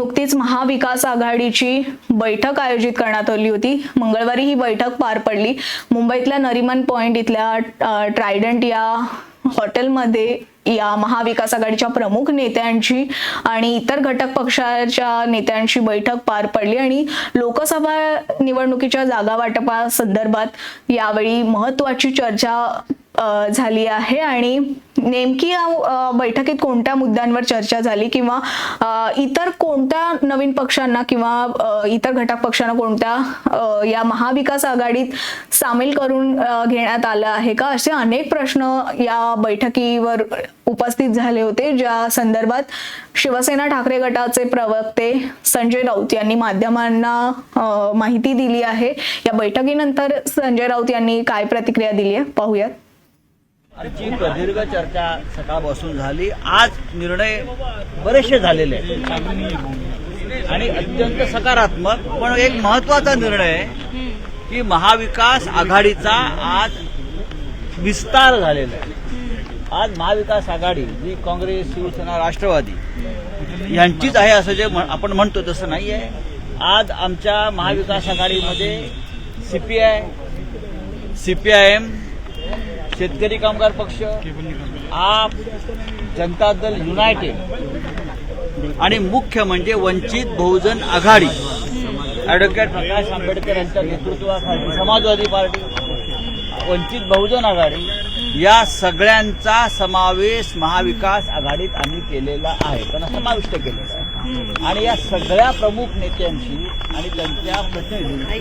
नुकतीच महाविकास आघाडीची बैठक आयोजित करण्यात आली होती. मंगळवारी ही बैठक पार पडली. मुंबईतल्या नरिमन पॉइंट इथल्या ट्रायडंट या हॉटेलमध्ये या महाविकास आघाडीच्या प्रमुख नेत्यांची आणि इतर घटक पक्षाच्या नेत्यांची बैठक पार पडली आणि लोकसभा निवडणुकीच्या जागा वाटपासंदर्भात यावेळी महत्वाची चर्चा झाली आहे आणि नेमकी या बैठकीत कोणत्या मुद्द्यांवर चर्चा झाली किंवा इतर कोणत्या नवीन पक्षांना किंवा इतर घटक पक्षांना कोणत्या या महाविकास आघाडीत सामील करून घेण्यात आलं आहे का? असे अनेक प्रश्न या बैठकीवर उपस्थित झाले होते ज्या संदर्भात शिवसेना ठाकरे गटाचे प्रवक्ते संजय राऊत यांनी माध्यमांना माहिती दिली आहे. या बैठकीनंतर संजय राऊत यांनी काय प्रतिक्रिया दिली आहे? पाहूयात. आजची प्रदीर्घ चर्चा सकाळपासून झाली आज निर्णय बरेचसे झालेले आहेत. आणि अत्यंत सकारात्मक पण एक महत्त्वाचा निर्णय आहे की महाविकास आघाडीचा आज विस्तार झालेला आहे. आज महाविकास आघाडी जी काँग्रेस शिवसेना राष्ट्रवादी यांचीच आहे असं जे म्हण- आपण म्हणतो तसं नाही आहे आज आमच्या महाविकास आघाडीमध्ये सीपीआय सीपीआयएम शेतकरी कामगार पक्ष आप जनता दल युनायटेड आणि मुख्य म्हणजे वंचित बहुजन आघाडी. ॲडव्होकेट प्रकाश आंबेडकर यांच्या नेतृत्वाखाली समाजवादी पार्टी वंचित बहुजन आघाडी या सगळ्यांचा समावेश महाविकास आघाडीत आम्ही केलेला आहे. त्यांना समाविष्ट केलेला आहे. आणि या सगळ्या प्रमुख नेत्यांशी आणि त्यांच्या प्रतिनिधी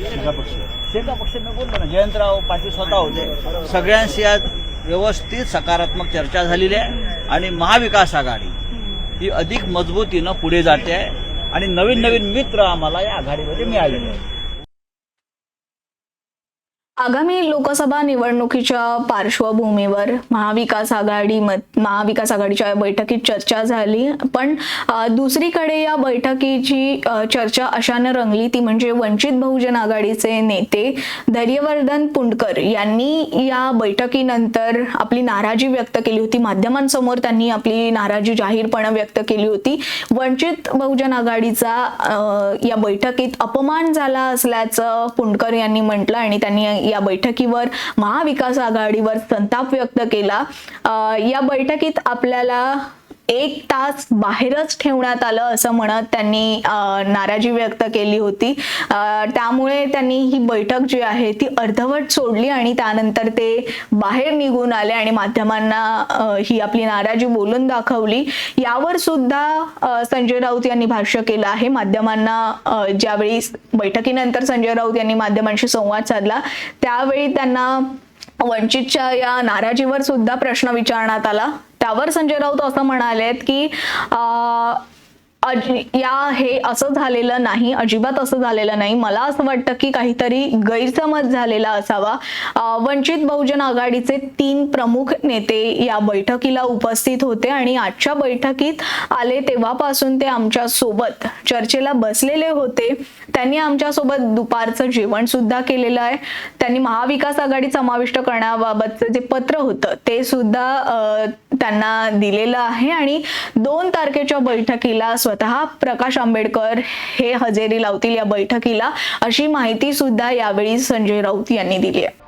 शेका पक्ष मी बोललो ना जयंतराव पाटील स्वतः होते. सगळ्यांशी आज व्यवस्थित सकारात्मक चर्चा झालेली आहे आणि महाविकास आघाडी ही अधिक मजबूतीनं पुढे जाते आहे आणि नवीन नवीन मित्र आम्हाला या आघाडीमध्ये मिळालेले आहेत. आगामी लोकसभा निवडणुकीच्या पार्श्वभूमीवर महाविकास आघाडी महाविकास आघाडीच्या बैठकीत चर्चा झाली. पण दुसरीकडे या बैठकीची चर्चा अशानं रंगली ती म्हणजे वंचित बहुजन आघाडीचे नेते धैर्यवर्धन पुंडकर यांनी या बैठकीनंतर आपली नाराजी व्यक्त केली होती. माध्यमांसमोर त्यांनी आपली नाराजी जाहीरपणे व्यक्त केली होती. वंचित बहुजन आघाडीचा या बैठकीत अपमान झाला असल्याचं पुंडकर यांनी म्हटलं आणि त्यांनी या बैठकीवर महाविकास आघाडीवर संताप व्यक्त केला. या बैठकीत आपल्याला एक तास बाहेरच ठेवण्यात आलं असं म्हणत त्यांनी नाराजी व्यक्त केली होती. त्यामुळे त्यांनी ही बैठक जी आहे ती अर्धवट सोडली आणि त्यानंतर ते बाहेर निघून आले आणि माध्यमांना ही आपली नाराजी बोलून दाखवली. यावर सुद्धा संजय राऊत यांनी भाष्य केलं आहे. माध्यमांना ज्यावेळी बैठकीनंतर संजय राऊत यांनी माध्यमांशी संवाद साधला त्यावेळी त्यांना वंचितच्या या नाराजीवर सुद्धा प्रश्न विचारण्यात आला. त्यावर संजय राऊत असं म्हणालेत की या हे असं झालेलं नाही अजिबात असं झालेलं नाही. मला असं वाटतं की काहीतरी गैरसमज झालेला असावा. वंचित बहुजन आघाडीचे तीन प्रमुख नेते या बैठकीला उपस्थित होते आणि आजच्या बैठकीत आले तेव्हापासून ते आमच्यासोबत चर्चेला बसलेले होते. त्यांनी आमच्यासोबत दुपारचं जेवण सुद्धा केलेलं आहे. त्यांनी महाविकास आघाडी समाविष्ट करण्याबाबतचं जे पत्र होतं ते सुद्धा त्यांना दिलेलं आहे. आणि दोन तारखेच्या बैठकीला स्वतः स्वतः प्रकाश आंबेडकर हे हजेरी लावतील या बैठकीला अशी माहिती सुद्धा यावेळी संजय राऊत यांनी दिली आहे.